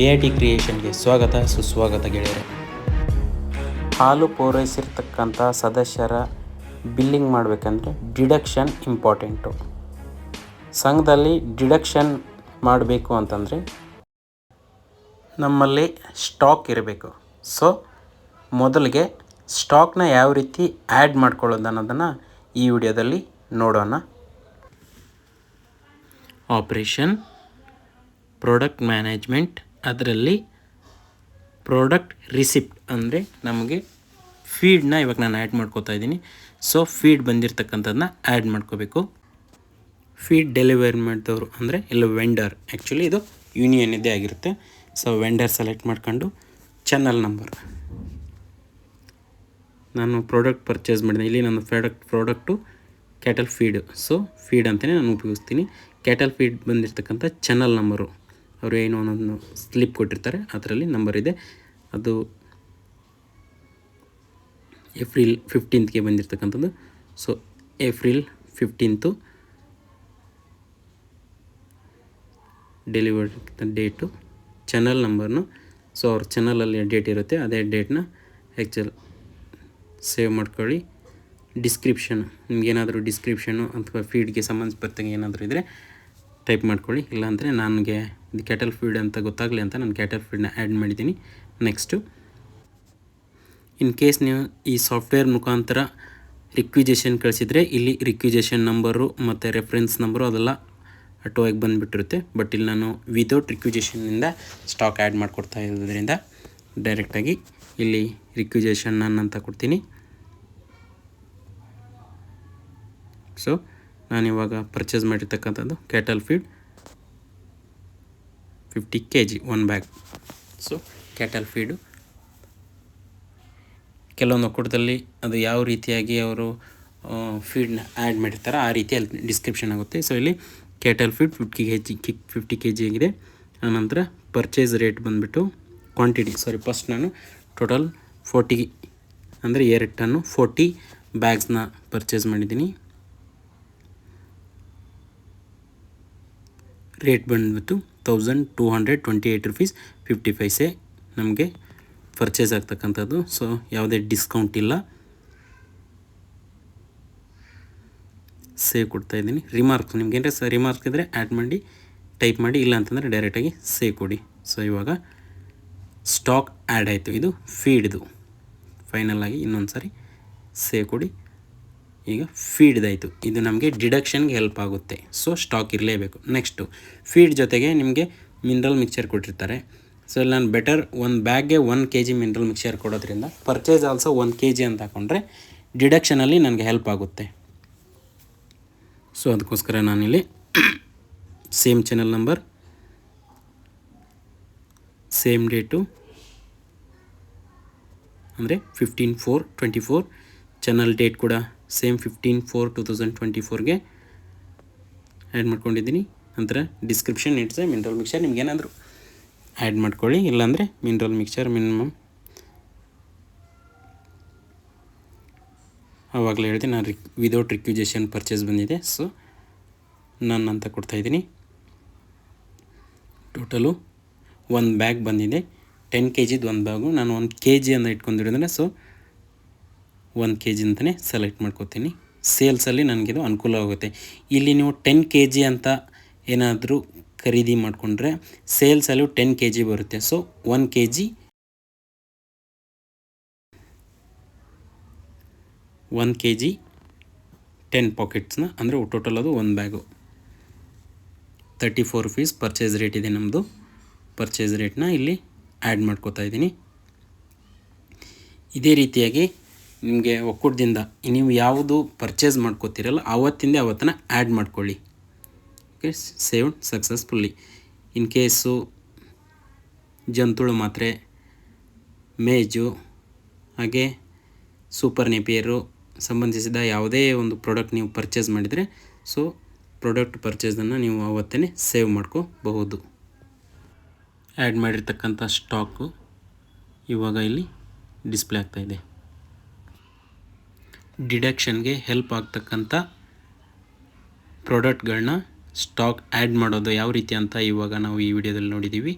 A I T ಕ್ರಿಯೇಷನ್ಗೆ ಸ್ವಾಗತ, ಸುಸ್ವಾಗತ ಗೆಳೆಯರೆ. ಹಾಲು ಪೂರೈಸಿರ್ತಕ್ಕಂಥ ಸದಸ್ಯರ ಬಿಲ್ಲಿಂಗ್ ಮಾಡಬೇಕಂದ್ರೆ ಡಿಡಕ್ಷನ್ ಇಂಪಾರ್ಟೆಂಟು ಸಂಘದಲ್ಲಿ ಡಿಡಕ್ಷನ್ ಮಾಡಬೇಕು ಅಂತಂದರೆ ನಮ್ಮಲ್ಲಿ ಸ್ಟಾಕ್ ಇರಬೇಕು. ಸೊ ಮೊದಲಿಗೆ ಸ್ಟಾಕ್ನ ಯಾವ ರೀತಿ ಆ್ಯಡ್ ಮಾಡ್ಕೊಳ್ಳೋದು ಅನ್ನೋದನ್ನು ಈ ವಿಡಿಯೋದಲ್ಲಿ ನೋಡೋಣ. ಆಪ್ರೇಷನ್ ಪ್ರಾಡಕ್ಟ್ ಮ್ಯಾನೇಜ್ಮೆಂಟ್ ಅದರಲ್ಲಿ ಪ್ರಾಡಕ್ಟ್ ರಿಸಿಪ್ಟ್ ಅಂದರೆ ನಮಗೆ ಫೀಡ್ನ ಇವಾಗ ನಾನು ಆ್ಯಡ್ ಮಾಡ್ಕೋತಾ ಇದ್ದೀನಿ. ಸೊ ಫೀಡ್ ಬಂದಿರತಕ್ಕಂಥದ್ದನ್ನ ಆ್ಯಡ್ ಮಾಡ್ಕೋಬೇಕು. ಫೀಡ್ ಡೆಲಿವರಿ ಮಾಡಿದವರು ಅಂದರೆ ಇಲ್ಲ ವೆಂಡರ್ ಆ್ಯಕ್ಚುಲಿ ಇದು ಯೂನಿಯನ್ ಇದೇ ಆಗಿರುತ್ತೆ. ಸೊ ವೆಂಡರ್ ಸೆಲೆಕ್ಟ್ ಮಾಡ್ಕೊಂಡು ಚಾನಲ್ ನಂಬರ್ ನಾನು ಪ್ರಾಡಕ್ಟ್ ಪರ್ಚೇಸ್ ಮಾಡಿದೆ. ಇಲ್ಲಿ ನನ್ನ product product cattle feed so feed ಅಂತಲೇ ನಾನು ಉಪಯೋಗಿಸ್ತೀನಿ. ಕ್ಯಾಟಲ್ ಫೀಡ್ ಬಂದಿರತಕ್ಕಂಥ ಚಾನಲ್ ನಂಬರು ಅವರು ಏನು ಒಂದೊಂದು ಸ್ಲಿಪ್ ಕೊಟ್ಟಿರ್ತಾರೆ. ಅದರಲ್ಲಿ ನಂಬರ್ ಇದೆ. ಅದು ಏಪ್ರಿಲ್ ಫಿಫ್ಟೀನ್ತ್ಗೆ ಬಂದಿರತಕ್ಕಂಥದ್ದು. So April fifteenth deliver date channel ನಂಬರ್ನು so ಅವ್ರ ಚಾನಲಲ್ಲಿ ಡೇಟ್ ಇರುತ್ತೆ. ಅದೇ ಡೇಟ್ನ ಆ್ಯಕ್ಚುಲ್ ಸೇವ್ ಮಾಡ್ಕೊಳ್ಳಿ. ಡಿಸ್ಕ್ರಿಪ್ಷನ್ ನಿಮಗೇನಾದರೂ ಡಿಸ್ಕ್ರಿಪ್ಷನು ಅಥವಾ ಫೀಡ್ಗೆ ಸಂಬಂಧಪಟ್ಟಂಗೆ ಏನಾದರೂ ಇದ್ದರೆ ಟೈಪ್ ಮಾಡ್ಕೊಳ್ಳಿ. ಇಲ್ಲಾಂದರೆ ನನಗೆ ಇದು ಕ್ಯಾಟಲ್ ಫೀಡ್ ಅಂತ ಗೊತ್ತಾಗಲಿ ಅಂತ ನಾನು ಕ್ಯಾಟಲ್ ಫೀಡ್ನ ಆ್ಯಡ್ ಮಾಡಿದ್ದೀನಿ. ನೆಕ್ಸ್ಟು ಇನ್ ಕೇಸ್ ನೀವು ಈ ಸಾಫ್ಟ್ವೇರ್ ಮುಖಾಂತರ ರಿಕ್ವಿಜೇಷನ್ ಕಳಿಸಿದರೆ ಇಲ್ಲಿ ರಿಕ್ವಿಜೇಷನ್ ನಂಬರು ಮತ್ತು ರೆಫರೆನ್ಸ್ ನಂಬರು ಅದೆಲ್ಲ ಆಟೋವಾಗಿ ಬಂದುಬಿಟ್ಟಿರುತ್ತೆ. ಬಟ್ ಇಲ್ಲಿ ನಾನು ವಿದೌಟ್ ರಿಕ್ವಿಜೇಷನ್ನಿಂದ ಸ್ಟಾಕ್ ಆ್ಯಡ್ ಮಾಡಿಕೊಡ್ತಾ ಇರೋದ್ರಿಂದ ಡೈರೆಕ್ಟಾಗಿ ಇಲ್ಲಿ ರಿಕ್ವಿಜೇಷನ್ ನನ್ ಅಂತ ಕೊಡ್ತೀನಿ. ಸೊ ನಾನಿವಾಗ ಪರ್ಚೇಸ್ ಮಾಡಿರ್ತಕ್ಕಂಥದ್ದು cattle feed fifty K G one bag so cattle feed ಕೆಲವೊಂದು ಒಕ್ಕೂಟದಲ್ಲಿ ಅದು ಯಾವ ರೀತಿಯಾಗಿ ಅವರು ಫೀಡ್ನ ಆ್ಯಡ್ ಮಾಡಿರ್ತಾರೆ ಆ ರೀತಿ ಅಲ್ಲಿ ಡಿಸ್ಕ್ರಿಪ್ಷನ್ ಆಗುತ್ತೆ. ಸೊ ಇಲ್ಲಿ cattle feed fifty K G kick fifty K G ಆಗಿದೆ. ಆನಂತರ ಪರ್ಚೇಸ್ ರೇಟ್ ಬಂದುಬಿಟ್ಟು ಕ್ವಾಂಟಿಟಿ ಸಾರಿ ಫಸ್ಟ್ ನಾನು ಟೋಟಲ್ ಫೋರ್ಟಿ ಅಂದರೆ ಎರಡು ಟನ್ನು ಫೋರ್ಟಿ ಬ್ಯಾಗ್ಸ್ನ ಪರ್ಚೇಸ್ ಮಾಡಿದ್ದೀನಿ. ರೇಟ್ ಬಂದುಬಿಟ್ಟು thousand two hundred twenty eight rupees fifty paise ನಮಗೆ ಪರ್ಚೇಸ್ ಆಗ್ತಕ್ಕಂಥದ್ದು. ಸೊ ಯಾವುದೇ ಡಿಸ್ಕೌಂಟ್ ಇಲ್ಲ. ಸೇವ್ ಕೊಡ್ತಾ ಇದ್ದೀನಿ. ರಿಮಾರ್ಕ್ಸ್ ನಿಮ್ಗೆ ಏನಾರ ಸ ರಿಮಾರ್ಕ್ಸ್ ಇದ್ದರೆ ಆ್ಯಡ್ ಮಾಡಿ ಟೈಪ್ ಮಾಡಿ, ಇಲ್ಲ ಅಂತಂದರೆ ಡೈರೆಕ್ಟಾಗಿ ಸೇವ್ ಕೊಡಿ. ಸೊ ಇವಾಗ ಸ್ಟಾಕ್ ಆ್ಯಡ್ ಆಯಿತು. ಇದು ಫೀಡ್ದು ಫೈನಲ್ ಆಗಿ ಇನ್ನೊಂದು ಸಾರಿ ಸೇವ್ ಕೊಡಿ. ಈಗ ಫೀಡ್ದಾಯಿತು ಇದು ನಮಗೆ ಡಿಡಕ್ಷನ್ಗೆ ಹೆಲ್ಪ್ ಆಗುತ್ತೆ. ಸೊ ಸ್ಟಾಕ್ ಇರಲೇಬೇಕು. ನೆಕ್ಸ್ಟು ಫೀಡ್ ಜೊತೆಗೆ ನಿಮಗೆ ಮಿನರಲ್ ಮಿಕ್ಚರ್ ಕೊಟ್ಟಿರ್ತಾರೆ. ಸೊ ಇಲ್ಲಿ ನಾನು ಬೆಟರ್ ಒಂದು ಬ್ಯಾಗ್ಗೆ one K G mineral mixture ಕೊಡೋದ್ರಿಂದ purchase also one K G ಅಂತ ಹಾಕೊಂಡ್ರೆ ಡಿಡಕ್ಷನಲ್ಲಿ ನನಗೆ ಹೆಲ್ಪ್ ಆಗುತ್ತೆ. ಸೊ ಅದಕ್ಕೋಸ್ಕರ ನಾನಿಲ್ಲಿ same channel number same date ಅಂದರೆ fifteen four twenty four channel date ಕೂಡ same fifteen four two thousand twenty ಫೋರ್ಗೆ add ಮಾಡ್ಕೊಂಡಿದ್ದೀನಿ. ನಂತರ description it's it's mineral mixture ನಿಮ್ಗೇನಾದರೂ ಆ್ಯಡ್ ಮಾಡ್ಕೊಳ್ಳಿ. ಇಲ್ಲಾಂದರೆ ಮಿನರಲ್ ಮಿಕ್ಸರ್ ಮಿನಿಮಮ್ ಆವಾಗಲೇ ಹೇಳಿದೆ, ನಾನು ರಿಕ್ ವಿದೌಟ್ ರಿಕ್ವಿಜೇಷನ್ ಪರ್ಚೇಸ್ ಬಂದಿದೆ. ಸೊ ನಾನು ಅಂತ ಕೊಡ್ತಾಯಿದ್ದೀನಿ ಟೋಟಲು ಒಂದು ಬ್ಯಾಗ್ ಬಂದಿದೆ. ಟೆನ್ ಕೆ ಜಿದು ಒಂದು ಬ್ಯಾಗು ನಾನು ಒಂದು ಕೆ ಜಿ ಅಂತ ಇಟ್ಕೊಂಡಿರೋದ್ರೆ ಸೊ ಒಂದು ಕೆ ಜಿ ಅಂತಲೇ ಸೆಲೆಕ್ಟ್ ಮಾಡ್ಕೋತೀನಿ ಸೇಲ್ಸಲ್ಲಿ ನನಗಿದು ಅನುಕೂಲ ಆಗುತ್ತೆ. ಇಲ್ಲಿ ನೀವು ಟೆನ್ ಕೆ ಜಿ ಅಂತ ಏನಾದರೂ ಖರೀದಿ ಮಾಡಿಕೊಂಡ್ರೆ ಸೇಲ್ಸಲ್ಲೂ ಟೆನ್ ಕೆ ಜಿ ಬರುತ್ತೆ. So one K G one K G ten ಪಾಕೆಟ್ಸ್ನ ಅಂದರೆ ಟೋಟಲ್ ಅದು ಒಂದು bag thirty four rupees purchase rate ಇದೆ ನಮ್ಮದು ಪರ್ಚೇಸ್ ರೇಟ್ನ ಇಲ್ಲಿ ಆ್ಯಡ್ ಮಾಡ್ಕೋತಾ ಇದ್ದೀನಿ. ಇದೇ ರೀತಿಯಾಗಿ ನಿಮಗೆ ಒಕ್ಕೂಟದಿಂದ ನೀವು ಯಾವುದು ಪರ್ಚೇಸ್ ಮಾಡ್ಕೋತೀರಲ್ಲ ಆವತ್ತಿಂದ ಅವತ್ತನ್ನು ಆ್ಯಡ್ ಮಾಡ್ಕೊಳ್ಳಿ. Okay saved successfully in case ಜಂತುಳು ಮಾತ್ರೆ, ಮೇಜು, ಹಾಗೆ ಸೂಪರ್ ನೆಪಿಯರು ಸಂಬಂಧಿಸಿದ ಯಾವುದೇ ಒಂದು ಪ್ರಾಡಕ್ಟ್ ನೀವು ಪರ್ಚೇಸ್ ಮಾಡಿದರೆ ಸೊ ಪ್ರಾಡಕ್ಟ್ ಪರ್ಚೇಸನ್ನು ನೀವು ಅವತ್ತೇ ಸೇವ್ ಮಾಡ್ಕೋಬಹುದು. ಆ್ಯಡ್ ಮಾಡಿರ್ತಕ್ಕಂಥ ಸ್ಟಾಕು ಇವಾಗ ಇಲ್ಲಿ ಡಿಸ್ಪ್ಲೇ ಆಗ್ತಾಯಿದೆ ಡಿಡಕ್ಷನ್ಗೆ ಹೆಲ್ಪ್ ಆಗ್ತಕ್ಕಂಥ ಪ್ರಾಡಕ್ಟ್ಗಳನ್ನ ಸ್ಟಾಕ್ ಆ್ಯಡ್ ಮಾಡೋದು ಯಾವ ರೀತಿ ಅಂತ ಇವಾಗ ನಾವು ಈ ವಿಡಿಯೋದಲ್ಲಿ ನೋಡಿದ್ದೀವಿ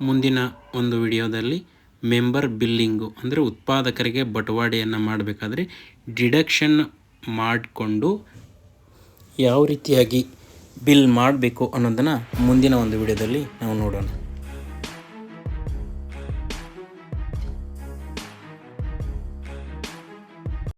ಮುಂದಿನ ಒಂದು ವಿಡಿಯೋದಲ್ಲಿ ಮೆಂಬರ್ ಬಿಲ್ಲಿಂಗು ಅಂದರೆ ಉತ್ಪಾದಕರಿಗೆ ಬಟವಾಡೆಯನ್ನು ಮಾಡಬೇಕಾದ್ರೆ ಡಿಡಕ್ಷನ್ ಮಾಡಿಕೊಂಡು ಯಾವ ರೀತಿಯಾಗಿ ಬಿಲ್ ಮಾಡಬೇಕು ಅನ್ನೋದನ್ನು ಮುಂದಿನ ಒಂದು ವಿಡಿಯೋದಲ್ಲಿ ನಾವು ನೋಡೋಣ.